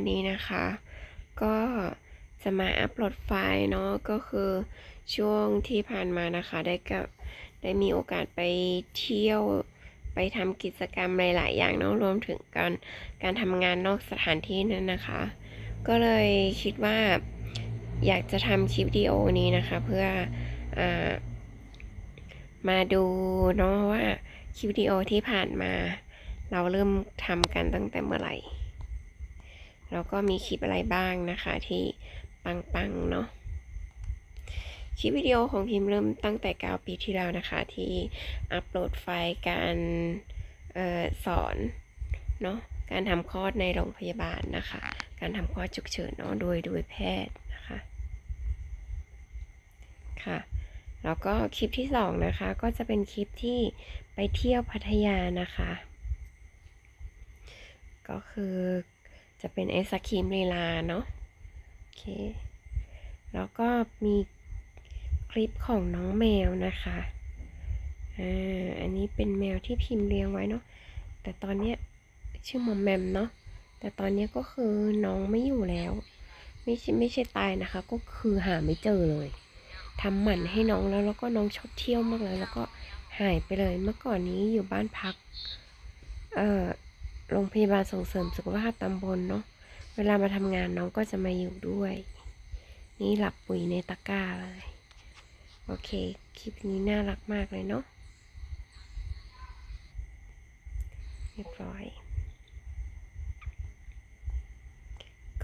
วันนี้นะคะ ก็จะมาอัปโหลดไฟล์เนาะก็คือช่วงที่ผ่านมานะคะ ได้กับได้มีโอกาสไปเที่ยวไปทำกิจกรรมหลาย ๆ อย่างเนาะรวมถึงการการทำงานนอกสถานที่นั้นนะคะ ก็เลยคิดว่าอยากจะทำคลิปวิดีโอนี้นะคะ เพื่ออามาดูเนาะว่าคลิปวิดีโอที่ผ่านมา เราเริ่มทำกันตั้งแต่เมื่อไหร่ แล้วก็มีคลิปอะไรบ้างนะคะที่ปังๆเนาะคลิปวิดีโอของพิมพ์เริ่มตั้งแต่ 9 ปีที่แล้วนะคะ ที่อัปโหลดไฟล์การออสอนเนาะการทำคลอดในโรงพยาบาลนะคะ การทำคลอดฉุกเฉินเนาะโดยโดยแพทย์นะคะค่ะแล้วก็คลิปที่สองนะคะ ก็จะเป็นคลิปที่ไปเที่ยวพัทยานะคะ ก็คือ จะเป็นไอศครีมลีลาเนาะโอเค แล้วก็มีคลิปของน้องแมวนะคะอ่าอันนี้เป็นแมวที่พิมพ์เลี้ยงไว้เนาะแต่ตอนเนี้ยชื่อมอมแมมเนาะแต่ตอนเนี้ยก็คือน้องไม่อยู่แล้ว ไม่ใช่ไม่ใช่ตายนะคะ ก็คือหาไม่เจอเลยทำหมันให้น้องแล้วแล้วก็น้องชอบเที่ยวมากเลย แล้วก็หายไปเลยเมื่อก่อนนี้อยู่บ้านพัก เอ่อ โรงพยาบาลส่งเสริมสุขภาพตำบลเนาะ เวลามาทำงานน้องก็จะมาอยู่ด้วย นี่หลับปุ๋ยในตะกร้าเลย โอเค คลิปนี้น่ารักมากเลยเนาะเรียบร้อย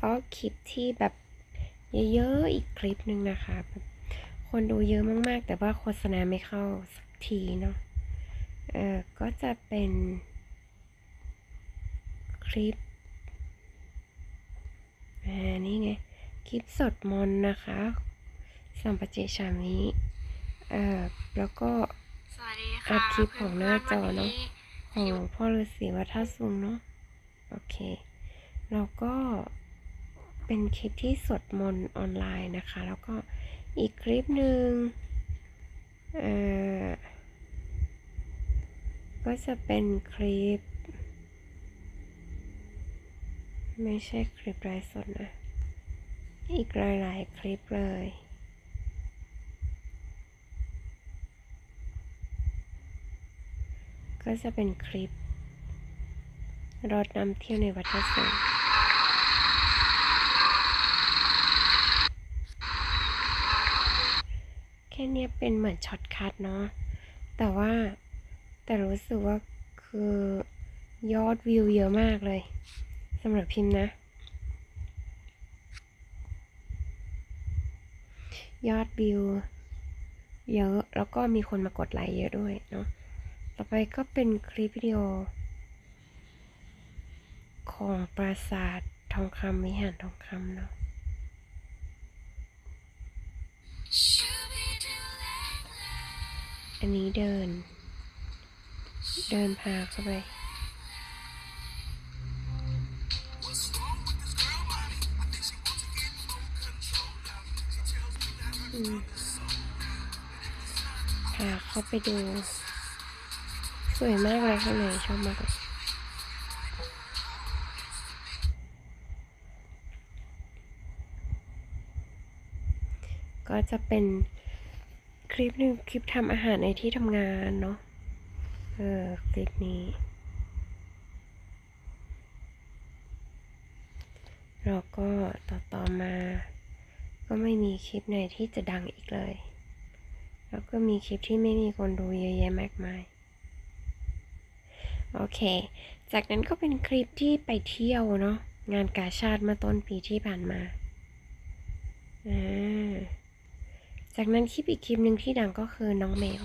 ก็คลิปที่แบบเยอะๆอีกคลิปหนึ่งนะคะแบบคนดูเยอะมากๆ แต่ว่าโฆษณาไม่เข้าสักทีเนาะ เออก็จะเป็น คลิปอ่านี่ไง คลิปสดมนต์นะคะ สัมปเจชามิเอ่อแล้วก็สวัสดีอัค่ะดคลิปของหน้าจอเนอะพื่ๆวัของหลวงพ่อฤาษีวัดท่าซุงเนาะโอเค แล้วก็เป็นคลิปที่สวดมนต์ออนไลน์นะคะ แล้วก็อีกคลิปหนึ่งเอ่อก็จะเป็นคลิป ไม่ใช่คลิปไลฟ์สดนะ อีกหลายๆคลิปเลยก็จะเป็นคลิป รถนำเที่ยวในวัดพระสงแค่เนี้ยเป็นเหมือนช็อตคัทเนาะ แต่ว่าแต่รู้สึกว่าคือยอดวิวเยอะมากเลย สำหรับพิมพ์นะ ยอดวิวเยอะ แล้วก็มีคนมากดไลค์เยอะด้วยเนาะ ต่อไปก็เป็นคลิปวิดีโอ ของปราสาททองคำวิหารทองคำเนาะอันนี้เดิน เดินพาเข้าไป พาเข้าไปดู สวยมากเลยข้างในชอบมากเลยก็จะเป็นคลิปหนึ่งคลิปทำอาหารในที่ทำงานเนาะ เออ คลิปนี้แล้วก็ต่อต่อมา ก็ไม่มีคลิปไหนที่จะดังอีกเลย แล้วก็มีคลิปที่ไม่มีคนดูเยอะแยะมากมาย โอเค จากนั้นก็เป็นคลิปที่ไปเที่ยวเนาะ งานกาชาติเมื่อต้นปีที่ผ่านมาอ่าจากนั้นคลิปอีกคลิปหนึ่งที่ดังก็คือน้องแมว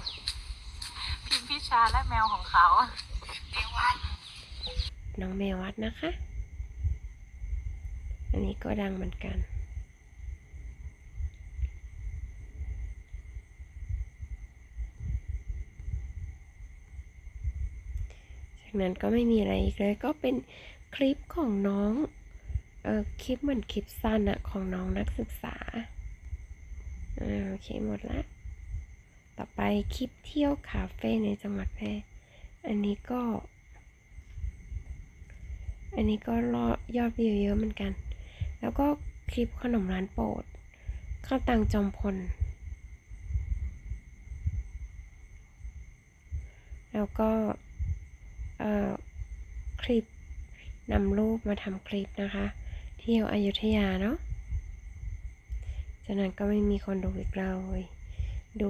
พิมพ์พิชาและแมวของเขาน้องแมววัดนะคะ อันนี้ก็ดังเหมือนกัน จากนั้นก็ไม่มีอะไรอีกเลยก็เป็นคลิปของน้องเออคลิปเหมือนคลิปสั้นอะของน้องนักศึกษาโอเคหมดละต่อไปคลิปเที่ยวคาเฟ่ในจังหวัดแพร่อันนี้ก็ อันนี้ก็รอยอดวิวเยอะเหมือนกัน แล้วก็คลิปขนมร้านโปรดข้าวตังจอมพล แล้วก็ คลิปนำรูปมาทำคลิปนะคะ เที่ยวอยุธยาเนาะจากนั้นก็ไม่มีคนดูอีกเลย ดู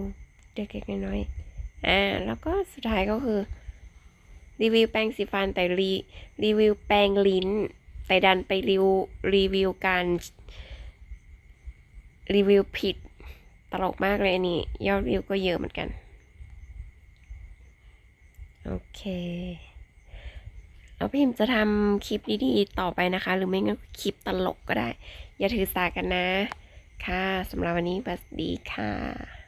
เด็กๆน้อยๆอ่าแล้วก็สุดท้ายก็คือ รีวิวแปรงสีฟันแต่รีรีวิวแปรงลิ้น แต่ดันไปรีวิวรีวิวการ รีวิวผิดตลกมากเลยอันนี้ ยอดวิวก็เยอะเหมือนกัน โอเค แล้วพิมพ์จะทำคลิปดีๆต่อไปนะคะ หรือไม่งั้นคลิปตลกก็ได้ อย่าถือสากันนะ ค่ะสำหรับวันนี้สวัสดีค่ะ